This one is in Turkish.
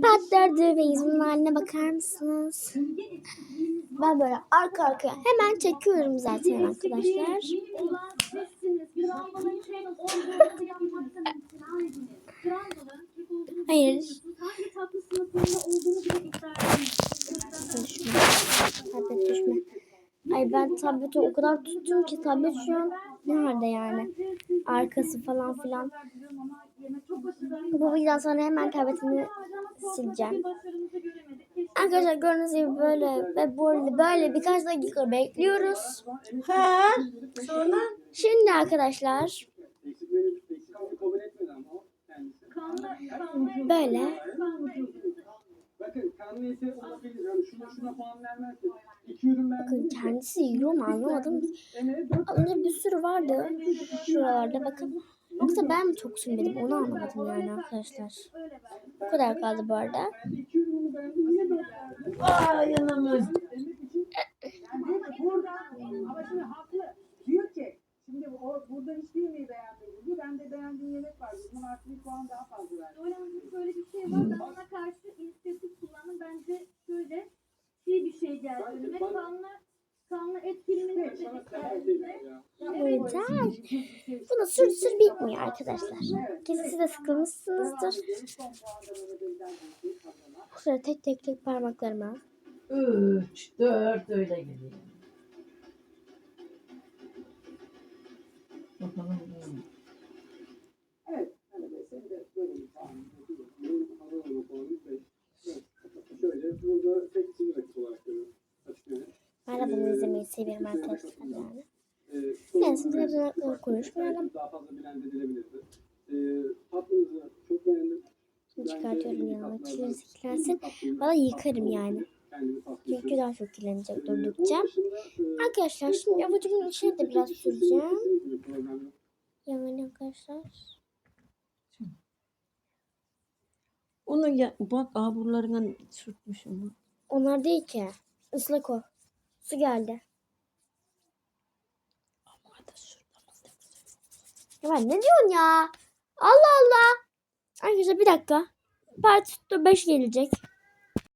patladı ve yüzümün haline bakar mısınız? Ben böyle arka arkaya hemen çekiyorum zaten arkadaşlar. Hayır. Tablet düşme. Ay ben tableti o kadar tuttum ki tablet şu an nerede yani? Arkası falan filan. Bu videodan sonra hemen tabletimi sileceğim. Arkadaşlar gördüğünüz gibi böyle ve böyle, böyle birkaç dakika bekliyoruz. Ha? Sonra? Şimdi arkadaşlar böyle Bakın kendisi yiyor mu anlamadım. Az önce bir sürü vardı şuralarda bakın. Yoksa ben mi çok sürmedim onu anlamadım yani arkadaşlar. Bu kadar kaldı bu arada. Ay yanımız. Ama şimdi haklı. Diyor ki şimdi o burada hiçbir yemeği beğenmedim diyor. Ben de beğendiğim yemek var. Bunun artı bir puan daha fazla verdim. Öyle böyle bir şey var da ona karşı inisiyatif kullanın. Bence şöyle şey bir şey geldi kanlı et Yeter. Bunu sür sür bitmiyor arkadaşlar. Kesin siz de sıkılmışsınızdır. Bu tek tek tek parmaklarıma. Üç, dört öyle geliyor. Bakalım. De bunu izlemeyi seviyorum arkadaşlar yani. Yani siz televizyon hakkında konuşmayalım. Daha fazla bilen edilebilirdi. Ee, tatlınızı çok beğendim. Şimdi çıkartıyorum yanıma. Kirlenirse kirlensin. Valla yıkarım yani. Çünkü daha çok kirlenecek durdukça. Arkadaşlar şimdi avucumun içine de biraz süreceğim. Yani arkadaşlar. Onu ya, bak aburlarına sürtmüşüm. Onlar değil ki. Islak o. Su geldi. Ya ben ne diyorsun ya? Allah Allah. Arkadaşlar bir dakika. Part 5 gelecek.